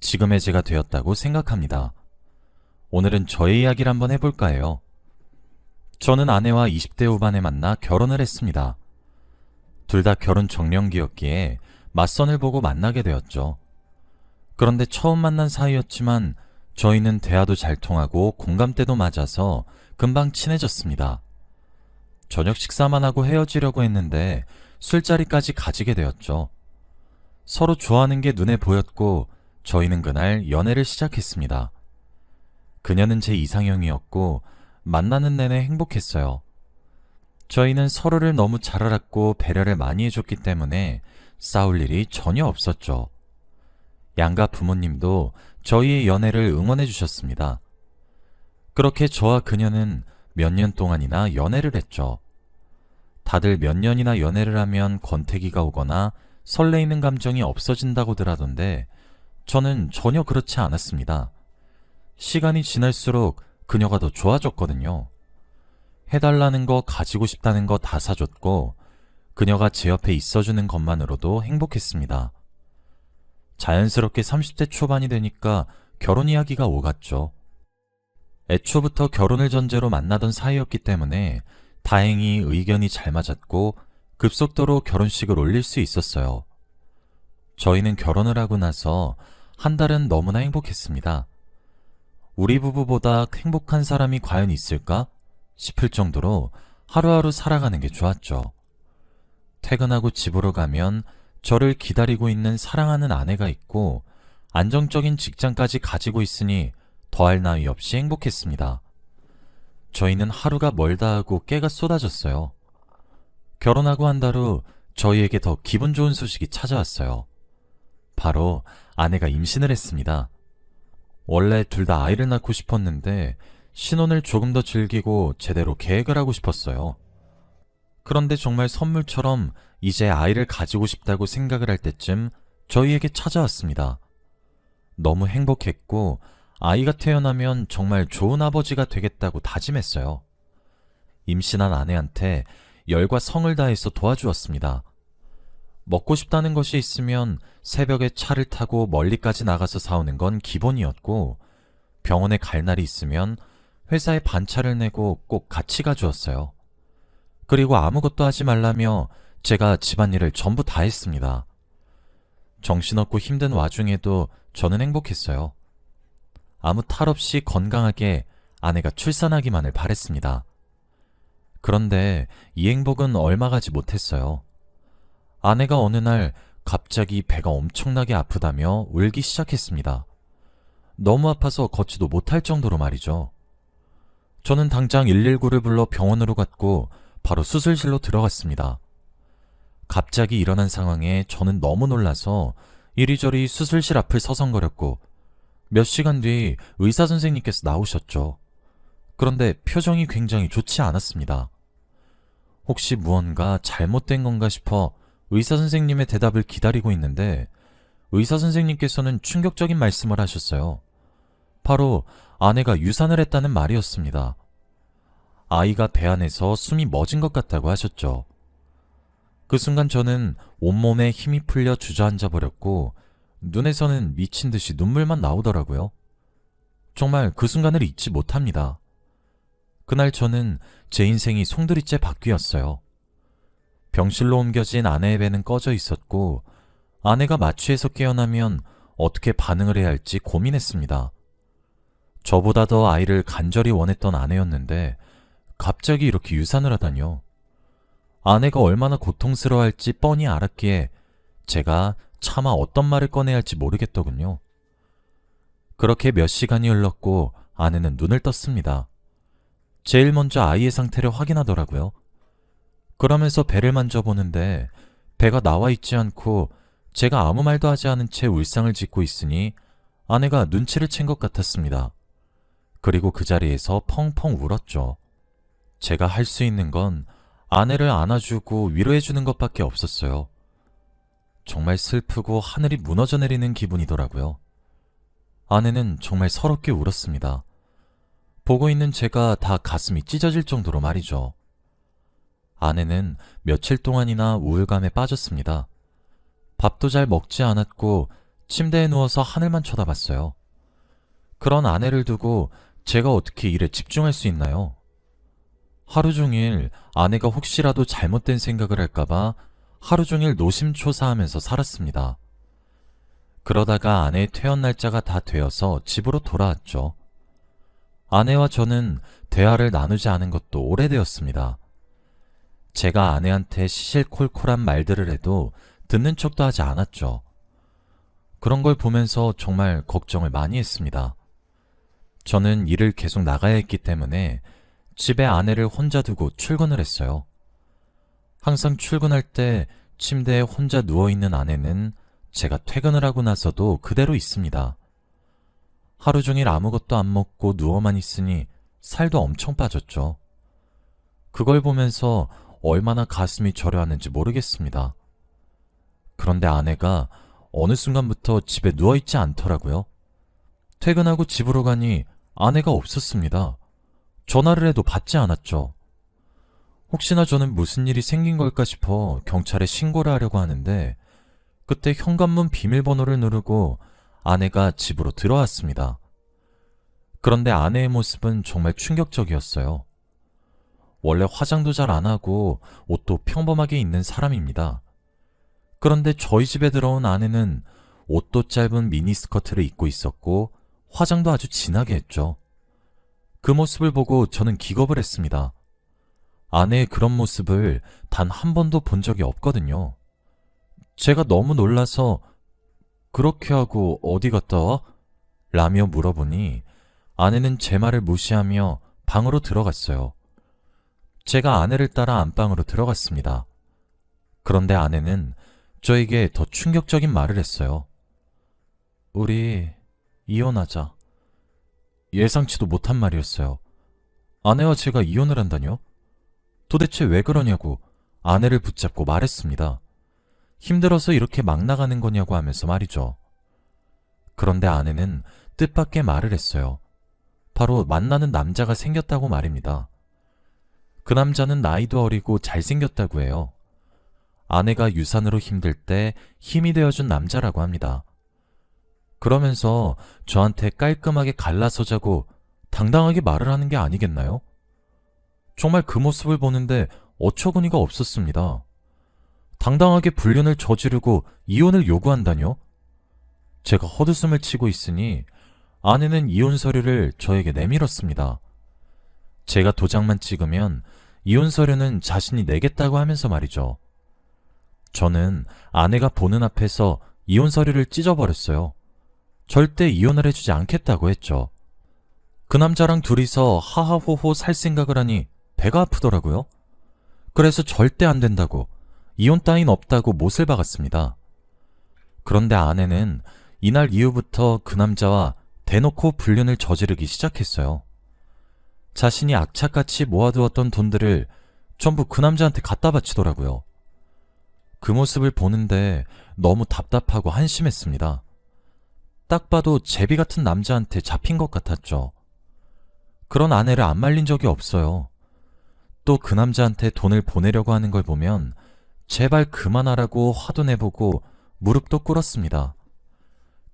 지금의 제가 되었다고 생각합니다. 오늘은 저의 이야기를 한번 해볼까 해요. 저는 아내와 20대 후반에 만나 결혼을 했습니다. 둘 다 결혼 정년기였기에 맞선을 보고 만나게 되었죠. 그런데 처음 만난 사이였지만 저희는 대화도 잘 통하고 공감대도 맞아서 금방 친해졌습니다. 저녁 식사만 하고 헤어지려고 했는데 술자리까지 가지게 되었죠. 서로 좋아하는 게 눈에 보였고 저희는 그날 연애를 시작했습니다. 그녀는 제 이상형이었고 만나는 내내 행복했어요. 저희는 서로를 너무 잘 알았고 배려를 많이 해줬기 때문에 싸울 일이 전혀 없었죠. 양가 부모님도 저희의 연애를 응원해 주셨습니다. 그렇게 저와 그녀는 몇 년 동안이나 연애를 했죠. 다들 몇 년이나 연애를 하면 권태기가 오거나 설레이는 감정이 없어진다고들 하던데 저는 전혀 그렇지 않았습니다. 시간이 지날수록 그녀가 더 좋아졌거든요. 해달라는 거 가지고 싶다는 거 다 사줬고 그녀가 제 옆에 있어주는 것만으로도 행복했습니다. 자연스럽게 30대 초반이 되니까 결혼 이야기가 오갔죠. 애초부터 결혼을 전제로 만나던 사이였기 때문에 다행히 의견이 잘 맞았고 급속도로 결혼식을 올릴 수 있었어요. 저희는 결혼을 하고 나서 한 달은 너무나 행복했습니다. 우리 부부보다 행복한 사람이 과연 있을까 싶을 정도로 하루하루 살아가는 게 좋았죠. 퇴근하고 집으로 가면 저를 기다리고 있는 사랑하는 아내가 있고 안정적인 직장까지 가지고 있으니 더할 나위 없이 행복했습니다. 저희는 하루가 멀다 하고 깨가 쏟아졌어요. 결혼하고 한 달 후 저희에게 더 기분 좋은 소식이 찾아왔어요. 바로 아내가 임신을 했습니다. 원래 둘 다 아이를 낳고 싶었는데 신혼을 조금 더 즐기고 제대로 계획을 하고 싶었어요. 그런데 정말 선물처럼 이제 아이를 가지고 싶다고 생각을 할 때쯤 저희에게 찾아왔습니다. 너무 행복했고 아이가 태어나면 정말 좋은 아버지가 되겠다고 다짐했어요. 임신한 아내한테 열과 성을 다해서 도와주었습니다. 먹고 싶다는 것이 있으면 새벽에 차를 타고 멀리까지 나가서 사오는 건 기본이었고 병원에 갈 날이 있으면 회사에 반차를 내고 꼭 같이 가주었어요. 그리고 아무것도 하지 말라며 제가 집안일을 전부 다 했습니다. 정신없고 힘든 와중에도 저는 행복했어요. 아무 탈 없이 건강하게 아내가 출산하기만을 바랬습니다. 그런데 이 행복은 얼마 가지 못했어요. 아내가 어느 날 갑자기 배가 엄청나게 아프다며 울기 시작했습니다. 너무 아파서 걷지도 못할 정도로 말이죠. 저는 당장 119를 불러 병원으로 갔고 바로 수술실로 들어갔습니다. 갑자기 일어난 상황에 저는 너무 놀라서 이리저리 수술실 앞을 서성거렸고 몇 시간 뒤 의사 선생님께서 나오셨죠. 그런데 표정이 굉장히 좋지 않았습니다. 혹시 무언가 잘못된 건가 싶어 의사 선생님의 대답을 기다리고 있는데 의사 선생님께서는 충격적인 말씀을 하셨어요. 바로 아내가 유산을 했다는 말이었습니다. 아이가 배 안에서 숨이 멎은 것 같다고 하셨죠. 그 순간 저는 온몸에 힘이 풀려 주저앉아 버렸고 눈에서는 미친 듯이 눈물만 나오더라고요. 정말 그 순간을 잊지 못합니다. 그날 저는 제 인생이 송두리째 바뀌었어요. 병실로 옮겨진 아내의 배는 꺼져 있었고 아내가 마취해서 깨어나면 어떻게 반응을 해야 할지 고민했습니다. 저보다 더 아이를 간절히 원했던 아내였는데 갑자기 이렇게 유산을 하다니요. 아내가 얼마나 고통스러워할지 뻔히 알았기에 제가 차마 어떤 말을 꺼내야 할지 모르겠더군요. 그렇게 몇 시간이 흘렀고 아내는 눈을 떴습니다. 제일 먼저 아이의 상태를 확인하더라고요. 그러면서 배를 만져보는데 배가 나와 있지 않고 제가 아무 말도 하지 않은 채 울상을 짓고 있으니 아내가 눈치를 챈 것 같았습니다. 그리고 그 자리에서 펑펑 울었죠. 제가 할 수 있는 건 아내를 안아주고 위로해주는 것밖에 없었어요. 정말 슬프고 하늘이 무너져 내리는 기분이더라고요. 아내는 정말 서럽게 울었습니다. 보고 있는 제가 다 가슴이 찢어질 정도로 말이죠. 아내는 며칠 동안이나 우울감에 빠졌습니다. 밥도 잘 먹지 않았고 침대에 누워서 하늘만 쳐다봤어요. 그런 아내를 두고 제가 어떻게 일에 집중할 수 있나요? 하루 종일 아내가 혹시라도 잘못된 생각을 할까봐 하루 종일 노심초사하면서 살았습니다. 그러다가 아내의 퇴원 날짜가 다 되어서 집으로 돌아왔죠. 아내와 저는 대화를 나누지 않은 것도 오래되었습니다. 제가 아내한테 시실콜콜한 말들을 해도 듣는 척도 하지 않았죠. 그런 걸 보면서 정말 걱정을 많이 했습니다. 저는 일을 계속 나가야 했기 때문에 집에 아내를 혼자 두고 출근을 했어요. 항상 출근할 때 침대에 혼자 누워있는 아내는 제가 퇴근을 하고 나서도 그대로 있습니다. 하루 종일 아무것도 안 먹고 누워만 있으니 살도 엄청 빠졌죠. 그걸 보면서 얼마나 가슴이 저려하는지 모르겠습니다. 그런데 아내가 어느 순간부터 집에 누워있지 않더라고요. 퇴근하고 집으로 가니 아내가 없었습니다. 전화를 해도 받지 않았죠. 혹시나 저는 무슨 일이 생긴 걸까 싶어 경찰에 신고를 하려고 하는데 그때 현관문 비밀번호를 누르고 아내가 집으로 들어왔습니다. 그런데 아내의 모습은 정말 충격적이었어요. 원래 화장도 잘 안 하고 옷도 평범하게 입는 사람입니다. 그런데 저희 집에 들어온 아내는 옷도 짧은 미니스커트를 입고 있었고 화장도 아주 진하게 했죠. 그 모습을 보고 저는 기겁을 했습니다. 아내의 그런 모습을 단 한 번도 본 적이 없거든요. 제가 너무 놀라서 그렇게 하고 어디 갔다 와? 라며 물어보니 아내는 제 말을 무시하며 방으로 들어갔어요. 제가 아내를 따라 안방으로 들어갔습니다. 그런데 아내는 저에게 더 충격적인 말을 했어요. 우리 이혼하자. 예상치도 못한 말이었어요. 아내와 제가 이혼을 한다뇨? 도대체 왜 그러냐고 아내를 붙잡고 말했습니다. 힘들어서 이렇게 막 나가는 거냐고 하면서 말이죠. 그런데 아내는 뜻밖의 말을 했어요. 바로 만나는 남자가 생겼다고 말입니다. 그 남자는 나이도 어리고 잘생겼다고 해요. 아내가 유산으로 힘들 때 힘이 되어준 남자라고 합니다. 그러면서 저한테 깔끔하게 갈라서자고 당당하게 말을 하는 게 아니겠나요? 정말 그 모습을 보는데 어처구니가 없었습니다. 당당하게 불륜을 저지르고 이혼을 요구한다뇨? 제가 헛웃음을 치고 있으니 아내는 이혼 서류를 저에게 내밀었습니다. 제가 도장만 찍으면 이혼 서류는 자신이 내겠다고 하면서 말이죠. 저는 아내가 보는 앞에서 이혼 서류를 찢어버렸어요. 절대 이혼을 해주지 않겠다고 했죠. 그 남자랑 둘이서 하하호호 살 생각을 하니 배가 아프더라고요. 그래서 절대 안 된다고 이혼 따윈 없다고 못을 박았습니다. 그런데 아내는 이날 이후부터 그 남자와 대놓고 불륜을 저지르기 시작했어요. 자신이 악착같이 모아두었던 돈들을 전부 그 남자한테 갖다 바치더라고요. 그 모습을 보는데 너무 답답하고 한심했습니다. 딱 봐도 제비 같은 남자한테 잡힌 것 같았죠. 그런 아내를 안 말린 적이 없어요. 또 그 남자한테 돈을 보내려고 하는 걸 보면 제발 그만하라고 화도 내보고 무릎도 꿇었습니다.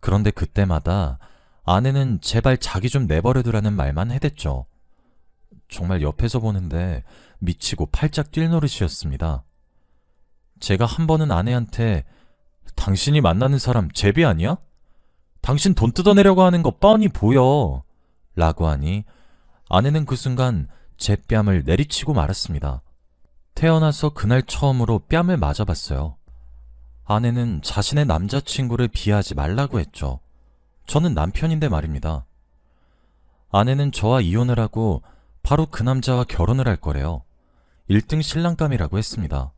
그런데 그때마다 아내는 제발 자기 좀 내버려두라는 말만 해댔죠. 정말 옆에서 보는데 미치고 팔짝 뛸 노릇이었습니다. 제가 한 번은 아내한테 당신이 만나는 사람 제비 아니야? 당신 돈 뜯어내려고 하는 거 뻔히 보여. 라고 하니 아내는 그 순간 제 뺨을 내리치고 말았습니다. 태어나서 그날 처음으로 뺨을 맞아봤어요. 아내는 자신의 남자친구를 비하하지 말라고 했죠. 저는 남편인데 말입니다. 아내는 저와 이혼을 하고 바로 그 남자와 결혼을 할 거래요. 1등 신랑감이라고 했습니다.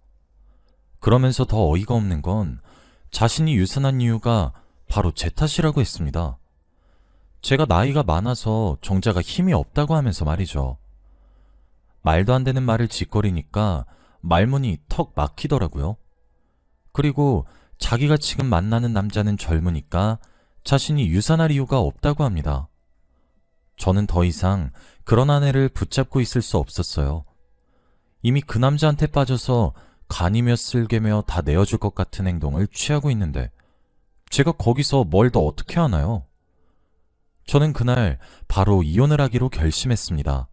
그러면서 더 어이가 없는 건 자신이 유산한 이유가 바로 제 탓이라고 했습니다. 제가 나이가 많아서 정자가 힘이 없다고 하면서 말이죠. 말도 안 되는 말을 짓거리니까 말문이 턱 막히더라고요. 그리고 자기가 지금 만나는 남자는 젊으니까 자신이 유산할 이유가 없다고 합니다. 저는 더 이상 그런 아내를 붙잡고 있을 수 없었어요. 이미 그 남자한테 빠져서 간이며 쓸개며 다 내어줄 것 같은 행동을 취하고 있는데 제가 거기서 뭘 더 어떻게 하나요? 저는 그날 바로 이혼을 하기로 결심했습니다.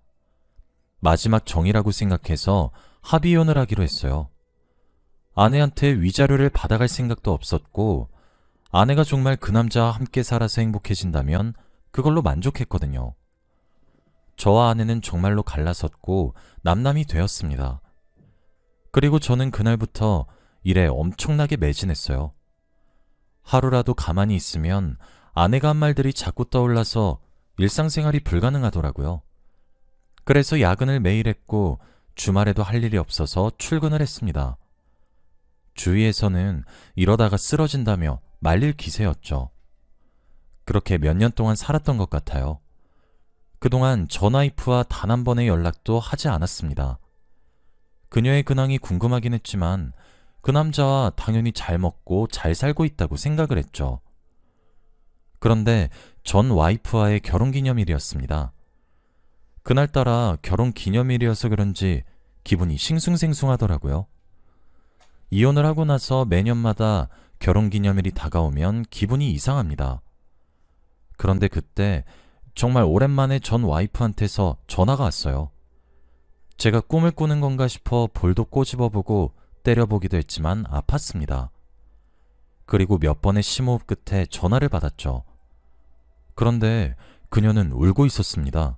마지막 정이라고 생각해서 합의 이혼을 하기로 했어요. 아내한테 위자료를 받아갈 생각도 없었고, 아내가 정말 그 남자와 함께 살아서 행복해진다면 그걸로 만족했거든요. 저와 아내는 정말로 갈라섰고 남남이 되었습니다. 그리고 저는 그날부터 일에 엄청나게 매진했어요. 하루라도 가만히 있으면 아내가 한 말들이 자꾸 떠올라서 일상생활이 불가능하더라고요. 그래서 야근을 매일 했고 주말에도 할 일이 없어서 출근을 했습니다. 주위에서는 이러다가 쓰러진다며 말릴 기세였죠. 그렇게 몇 년 동안 살았던 것 같아요. 그동안 전 와이프와 단 한 번의 연락도 하지 않았습니다. 그녀의 근황이 궁금하긴 했지만 그 남자와 당연히 잘 먹고 잘 살고 있다고 생각을 했죠. 그런데 전 와이프와의 결혼 기념일이었습니다. 그날따라 결혼 기념일이어서 그런지 기분이 싱숭생숭하더라고요. 이혼을 하고 나서 매년마다 결혼 기념일이 다가오면 기분이 이상합니다. 그런데 그때 정말 오랜만에 전 와이프한테서 전화가 왔어요. 제가 꿈을 꾸는 건가 싶어 볼도 꼬집어보고 때려보기도 했지만 아팠습니다. 그리고 몇 번의 심호흡 끝에 전화를 받았죠. 그런데 그녀는 울고 있었습니다.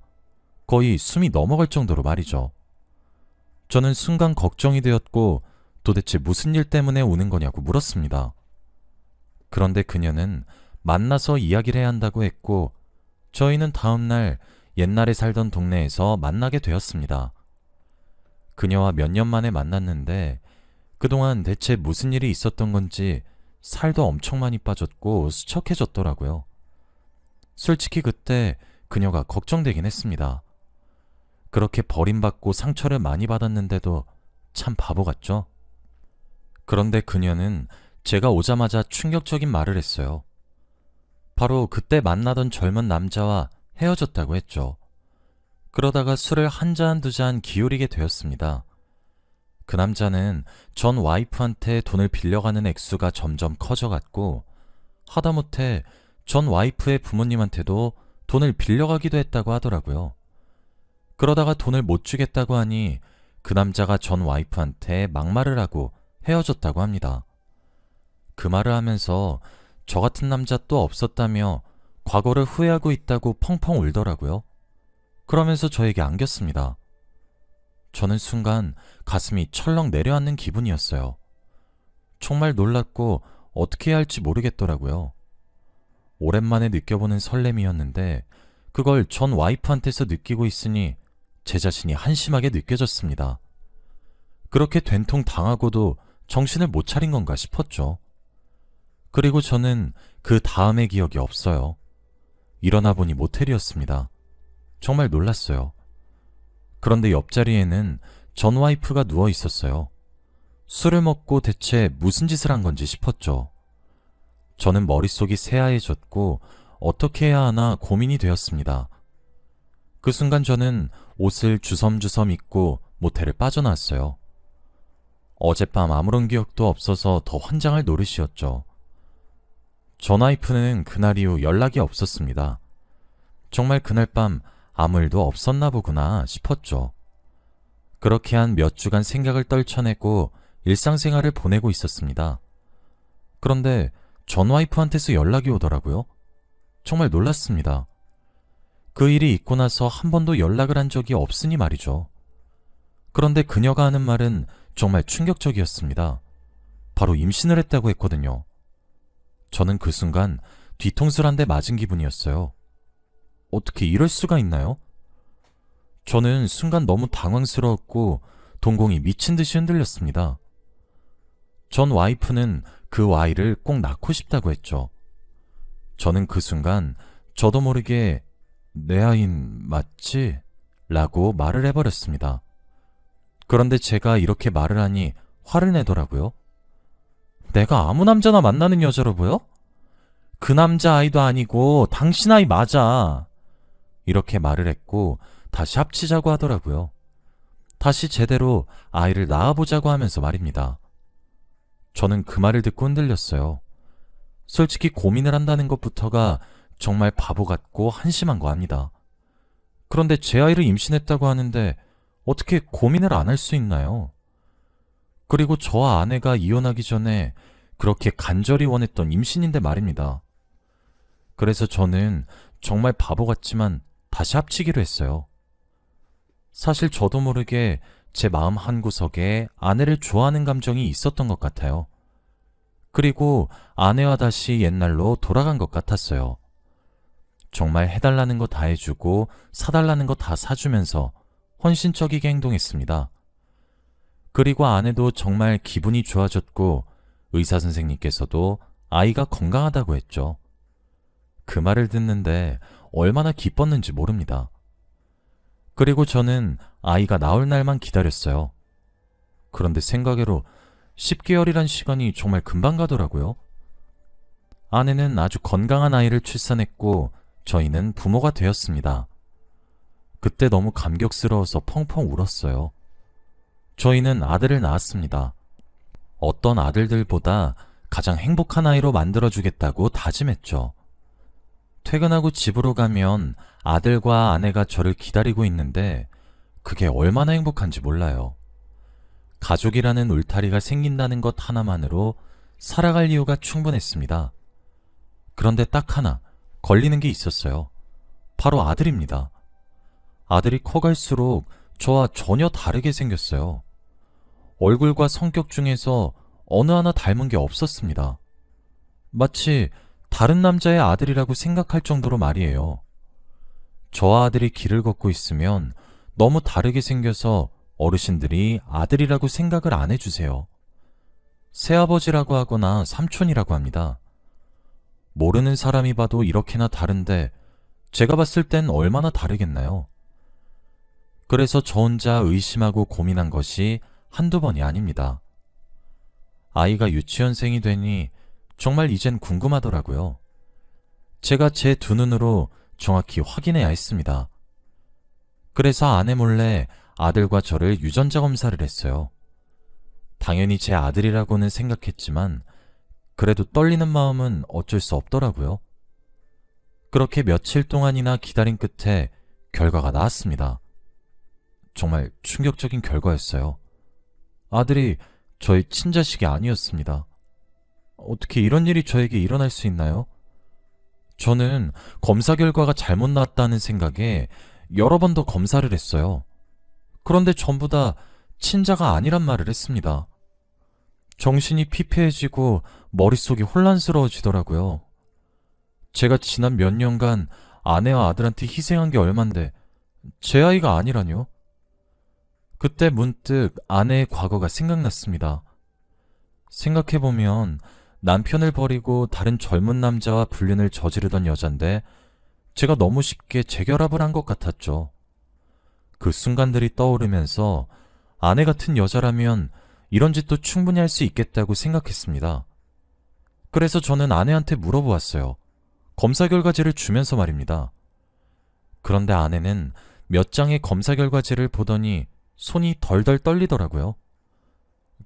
거의 숨이 넘어갈 정도로 말이죠. 저는 순간 걱정이 되었고 도대체 무슨 일 때문에 우는 거냐고 물었습니다. 그런데 그녀는 만나서 이야기를 해야 한다고 했고 저희는 다음날 옛날에 살던 동네에서 만나게 되었습니다. 그녀와 몇 년 만에 만났는데 그동안 대체 무슨 일이 있었던 건지 살도 엄청 많이 빠졌고 수척해졌더라고요. 솔직히 그때 그녀가 걱정되긴 했습니다. 그렇게 버림받고 상처를 많이 받았는데도 참 바보 같죠? 그런데 그녀는 제가 오자마자 충격적인 말을 했어요. 바로 그때 만나던 젊은 남자와 헤어졌다고 했죠. 그러다가 술을 한 잔 두 잔 기울이게 되었습니다. 그 남자는 전 와이프한테 돈을 빌려가는 액수가 점점 커져갔고, 하다못해 전 와이프의 부모님한테도 돈을 빌려가기도 했다고 하더라고요. 그러다가 돈을 못 주겠다고 하니 그 남자가 전 와이프한테 막말을 하고 헤어졌다고 합니다. 그 말을 하면서 저 같은 남자 또 없었다며 과거를 후회하고 있다고 펑펑 울더라고요. 그러면서 저에게 안겼습니다. 저는 순간 가슴이 철렁 내려앉는 기분이었어요. 정말 놀랐고 어떻게 해야 할지 모르겠더라고요. 오랜만에 느껴보는 설렘이었는데 그걸 전 와이프한테서 느끼고 있으니 제 자신이 한심하게 느껴졌습니다. 그렇게 된통 당하고도 정신을 못 차린 건가 싶었죠. 그리고 저는 그 다음의 기억이 없어요. 일어나 보니 모텔이었습니다. 정말 놀랐어요. 그런데 옆자리에는 전 와이프가 누워 있었어요. 술을 먹고 대체 무슨 짓을 한 건지 싶었죠. 저는 머릿속이 새하얘졌고 어떻게 해야 하나 고민이 되었습니다. 그 순간 저는 옷을 주섬주섬 입고 모텔을 빠져나왔어요. 어젯밤 아무런 기억도 없어서 더 환장할 노릇이었죠. 전 와이프는 그날 이후 연락이 없었습니다. 정말 그날 밤 아무 일도 없었나 보구나 싶었죠. 그렇게 한 몇 주간 생각을 떨쳐내고 일상생활을 보내고 있었습니다. 그런데 전 와이프한테서 연락이 오더라고요. 정말 놀랐습니다. 그 일이 있고 나서 한 번도 연락을 한 적이 없으니 말이죠. 그런데 그녀가 하는 말은 정말 충격적이었습니다. 바로 임신을 했다고 했거든요. 저는 그 순간 뒤통수를 한 대 맞은 기분이었어요. 어떻게 이럴 수가 있나요? 저는 순간 너무 당황스러웠고 동공이 미친 듯이 흔들렸습니다. 전 와이프는 그 아이를 꼭 낳고 싶다고 했죠. 저는 그 순간 저도 모르게 내 아인 맞지? 라고 말을 해버렸습니다. 그런데 제가 이렇게 말을 하니 화를 내더라고요. 내가 아무 남자나 만나는 여자로 보여? 그 남자 아이도 아니고 당신 아이 맞아. 이렇게 말을 했고 다시 합치자고 하더라고요. 다시 제대로 아이를 낳아보자고 하면서 말입니다. 저는 그 말을 듣고 흔들렸어요. 솔직히 고민을 한다는 것부터가 정말 바보 같고 한심한 거 압니다. 그런데 제 아이를 임신했다고 하는데 어떻게 고민을 안 할 수 있나요? 그리고 저와 아내가 이혼하기 전에 그렇게 간절히 원했던 임신인데 말입니다. 그래서 저는 정말 바보 같지만 다시 합치기로 했어요. 사실 저도 모르게 제 마음 한구석에 아내를 좋아하는 감정이 있었던 것 같아요. 그리고 아내와 다시 옛날로 돌아간 것 같았어요. 정말 해달라는 거 다 해주고 사달라는 거 다 사주면서 헌신적이게 행동했습니다. 그리고 아내도 정말 기분이 좋아졌고 의사 선생님께서도 아이가 건강하다고 했죠. 그 말을 듣는데 얼마나 기뻤는지 모릅니다. 그리고 저는 아이가 나올 날만 기다렸어요. 그런데 생각외로 10개월이란 시간이 정말 금방 가더라고요. 아내는 아주 건강한 아이를 출산했고 저희는 부모가 되었습니다. 그때 너무 감격스러워서 펑펑 울었어요. 저희는 아들을 낳았습니다. 어떤 아들들보다 가장 행복한 아이로 만들어주겠다고 다짐했죠. 퇴근하고 집으로 가면 아들과 아내가 저를 기다리고 있는데 그게 얼마나 행복한지 몰라요. 가족이라는 울타리가 생긴다는 것 하나만으로 살아갈 이유가 충분했습니다. 그런데 딱 하나 걸리는 게 있었어요. 바로 아들입니다. 아들이 커갈수록 저와 전혀 다르게 생겼어요. 얼굴과 성격 중에서 어느 하나 닮은 게 없었습니다. 마치 다른 남자의 아들이라고 생각할 정도로 말이에요. 저와 아들이 길을 걷고 있으면 너무 다르게 생겨서 어르신들이 아들이라고 생각을 안 해주세요. 새아버지라고 하거나 삼촌이라고 합니다. 모르는 사람이 봐도 이렇게나 다른데 제가 봤을 땐 얼마나 다르겠나요? 그래서 저 혼자 의심하고 고민한 것이 한두 번이 아닙니다. 아이가 유치원생이 되니 정말 이젠 궁금하더라고요. 제가 제 두 눈으로 정확히 확인해야 했습니다. 그래서 아내 몰래 아들과 저를 유전자 검사를 했어요. 당연히 제 아들이라고는 생각했지만 그래도 떨리는 마음은 어쩔 수 없더라고요. 그렇게 며칠 동안이나 기다린 끝에 결과가 나왔습니다. 정말 충격적인 결과였어요. 아들이 저희 친자식이 아니었습니다. 어떻게 이런 일이 저에게 일어날 수 있나요? 저는 검사 결과가 잘못 나왔다는 생각에 여러 번 더 검사를 했어요. 그런데 전부 다 친자가 아니란 말을 했습니다. 정신이 피폐해지고 머릿속이 혼란스러워지더라고요. 제가 지난 몇 년간 아내와 아들한테 희생한 게 얼만데 제 아이가 아니라뇨? 그때 문득 아내의 과거가 생각났습니다. 생각해보면 남편을 버리고 다른 젊은 남자와 불륜을 저지르던 여잔데 제가 너무 쉽게 재결합을 한 것 같았죠. 그 순간들이 떠오르면서 아내 같은 여자라면 이런 짓도 충분히 할 수 있겠다고 생각했습니다. 그래서 저는 아내한테 물어보았어요. 검사 결과지를 주면서 말입니다. 그런데 아내는 몇 장의 검사 결과지를 보더니 손이 덜덜 떨리더라고요.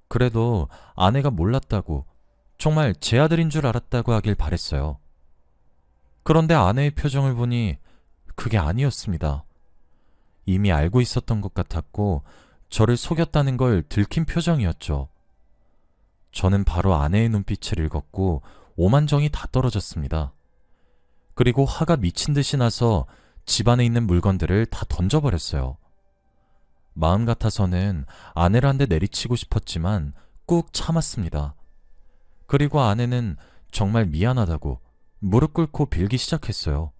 그래도 아내가 몰랐다고 정말 제 아들인 줄 알았다고 하길 바랬어요. 그런데 아내의 표정을 보니 그게 아니었습니다. 이미 알고 있었던 것 같았고 저를 속였다는 걸 들킨 표정이었죠. 저는 바로 아내의 눈빛을 읽었고 오만정이 다 떨어졌습니다. 그리고 화가 미친 듯이 나서 집안에 있는 물건들을 다 던져버렸어요. 마음 같아서는 아내를 한 대 내리치고 싶었지만 꾹 참았습니다. 그리고 아내는 정말 미안하다고 무릎 꿇고 빌기 시작했어요.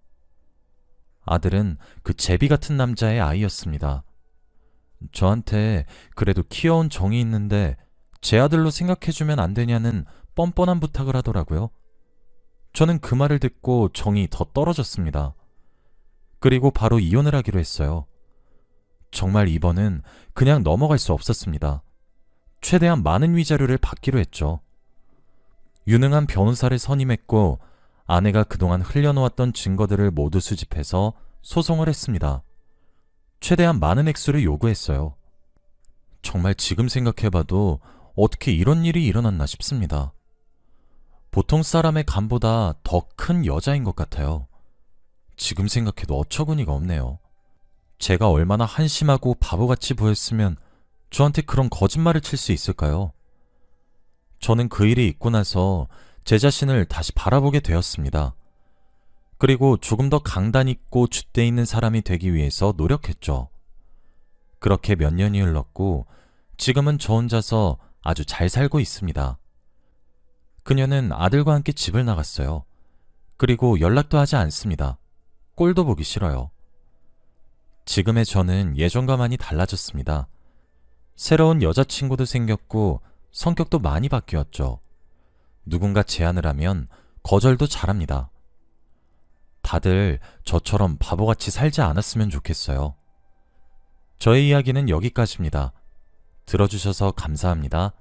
아들은 그 제비 같은 남자의 아이였습니다. 저한테 그래도 키워온 정이 있는데 제 아들로 생각해주면 안 되냐는 뻔뻔한 부탁을 하더라고요. 저는 그 말을 듣고 정이 더 떨어졌습니다. 그리고 바로 이혼을 하기로 했어요. 정말 이번은 그냥 넘어갈 수 없었습니다. 최대한 많은 위자료를 받기로 했죠. 유능한 변호사를 선임했고 아내가 그동안 흘려놓았던 증거들을 모두 수집해서 소송을 했습니다. 최대한 많은 액수를 요구했어요. 정말 지금 생각해봐도 어떻게 이런 일이 일어났나 싶습니다. 보통 사람의 감보다 더 큰 여자인 것 같아요. 지금 생각해도 어처구니가 없네요. 제가 얼마나 한심하고 바보같이 보였으면 저한테 그런 거짓말을 칠 수 있을까요? 저는 그 일이 있고 나서 제 자신을 다시 바라보게 되었습니다. 그리고 조금 더 강단 있고 줏대 있는 사람이 되기 위해서 노력했죠. 그렇게 몇 년이 흘렀고 지금은 저 혼자서 아주 잘 살고 있습니다. 그녀는 아들과 함께 집을 나갔어요. 그리고 연락도 하지 않습니다. 꼴도 보기 싫어요. 지금의 저는 예전과 많이 달라졌습니다. 새로운 여자친구도 생겼고 성격도 많이 바뀌었죠. 누군가 제안을 하면 거절도 잘합니다. 다들 저처럼 바보같이 살지 않았으면 좋겠어요. 저의 이야기는 여기까지입니다. 들어주셔서 감사합니다.